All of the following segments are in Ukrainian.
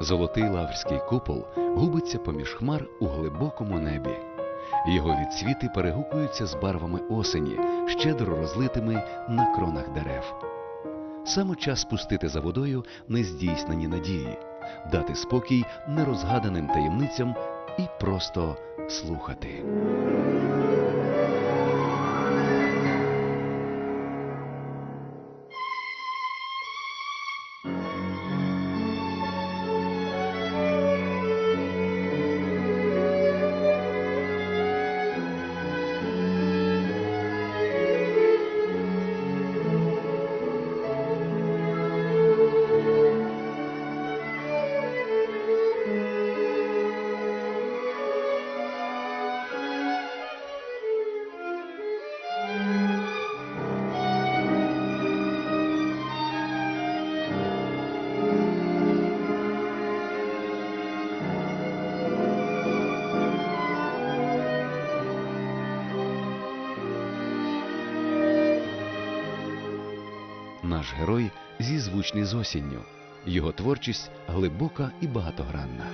Золотий лаврський купол губиться поміж хмар у глибокому небі. Його відсвіти перегукуються з барвами осені, щедро розлитими на кронах дерев. Саме час спустити за водою нездійснені надії, дати спокій нерозгаданим таємницям і просто слухати. Наш герой зізвучний з осінню. Його творчість глибока і багатогранна.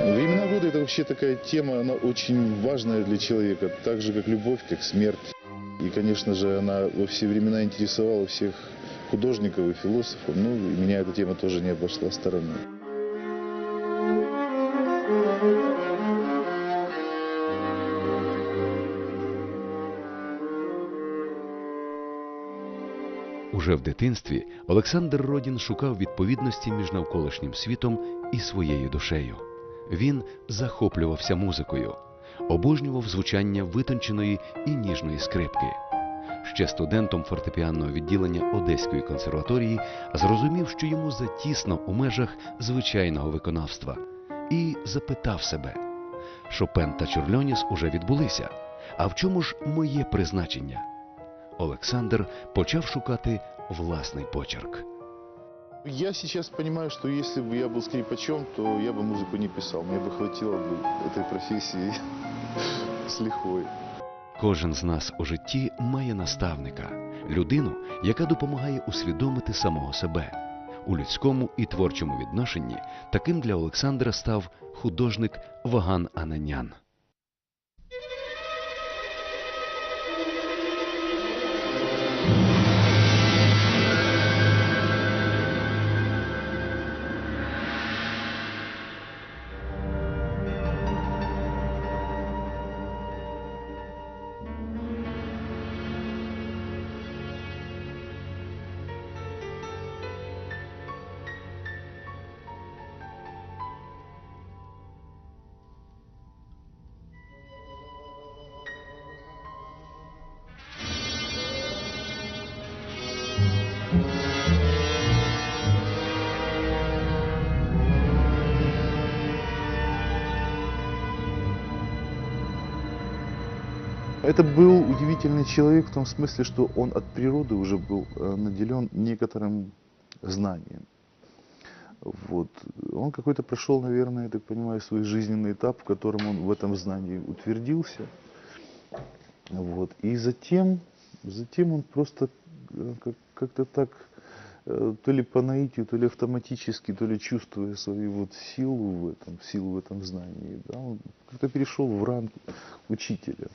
Времена года это вообще такая тема, она очень важная для человека, так же как любовь, как смерть. И, конечно же, она во все времена интересовала всех художников и философов. Ну, и меня эта тема тоже не обошла стороной. Уже в дитинстві Олександр Родін шукав відповідності між навколишнім світом і своєю душею. Він захоплювався музикою, обожнював звучання витонченої і ніжної скрипки. Ще студентом фортепіанного відділення Одеської консерваторії зрозумів, що йому затісно у межах звичайного виконавства, і запитав себе: Шопен та Чорльоніс уже відбулися. А в чому ж моє призначення? Олександр почав шукати власний почерк. Я сейчас понимаю, что если бы я был скрипачом, то я бы музыку не писал. Мне бы хватило бы этой профессии с лихвой. Кожен з нас у житті має наставника, людину, яка допомагає усвідомити самого себе. У людському і творчому відношенні таким для Олександра став художник Ваган Ананян. Это был удивительный человек в том смысле, что он от природы уже был э, наделен некоторым знанием. Вот. Он какой-то прошел, наверное, я так понимаю, свой жизненный этап, в котором он в этом знании утвердился. Вот. И затем, затем он просто э, как- как-то так, э, то ли по наитию, то ли автоматически, то ли чувствуя свою вот силу в этом, силу в этом знании, да, он как-то перешел в ранг учителя.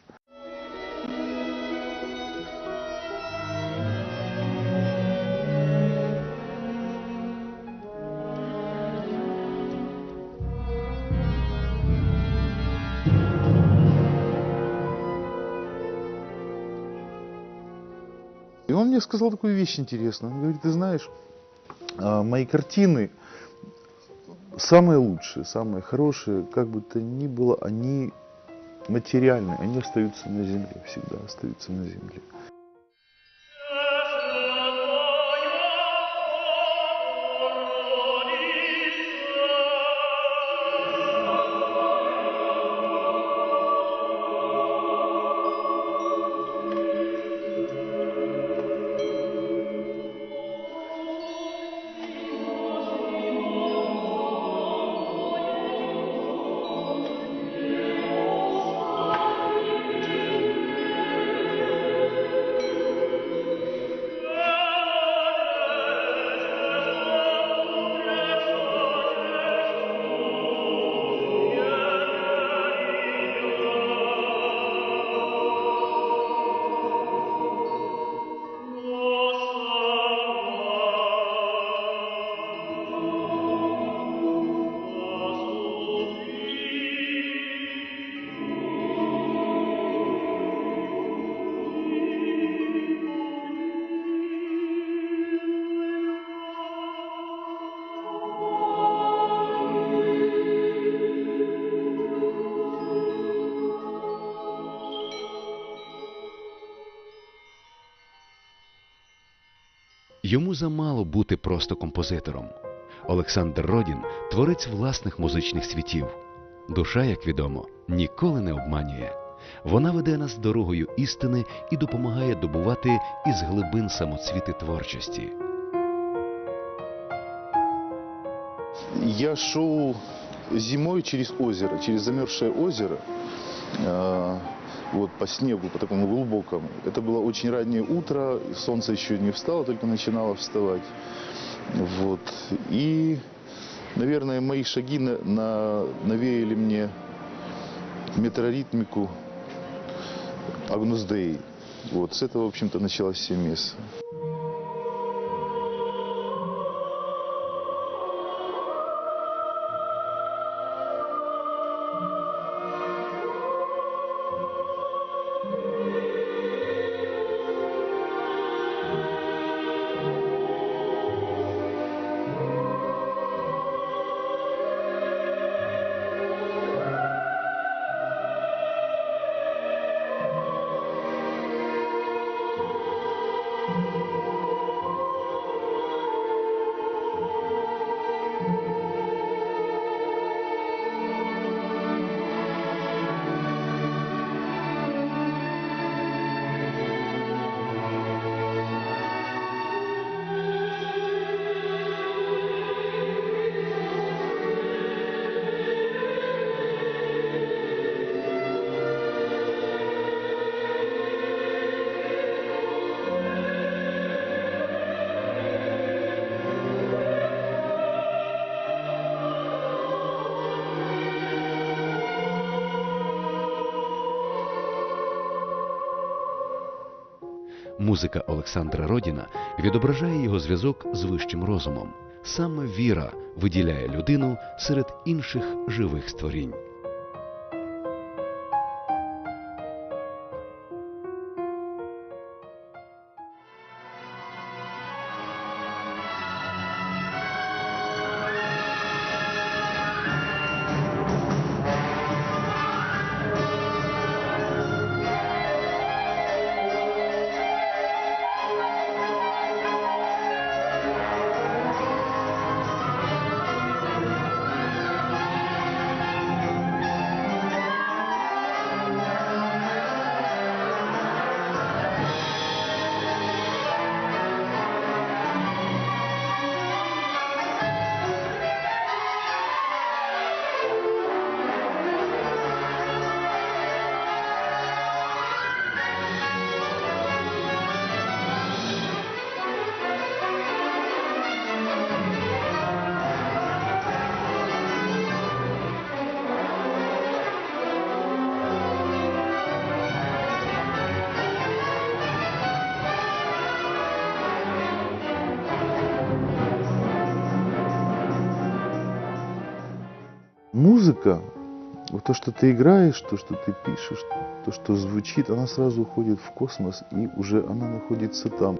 Он мне сказал такую вещь интересную. Он говорит, ты знаешь, а, мои картины самые лучшие, самые хорошие, как бы то ни было, они материальные, они остаются на земле, всегда остаются на земле. Йому замало бути просто композитором. Олександр Родін творець власних музичних світів. Душа, як відомо, ніколи не обманює. Вона веде нас дорогою істини і допомагає добувати із глибин самоцвіти творчості. Я шел зимой через озеро, через замерзшее озеро, вот по снегу, по такому глубокому. Это было очень раннее утро, солнце еще не встало, только начинало вставать. Вот. И, наверное, мои шаги на, на- навеяли мне метроритмику Агнус Дей. Вот с этого, в общем-то, началась все Bye. Музика Олександра Родіна відображає його зв'язок з вищим розумом. Саме віра виділяє людину серед інших живих створінь. Музыка, вот то, что ты играешь, то, что ты пишешь, то, что звучит, она сразу уходит в космос, и уже она находится там.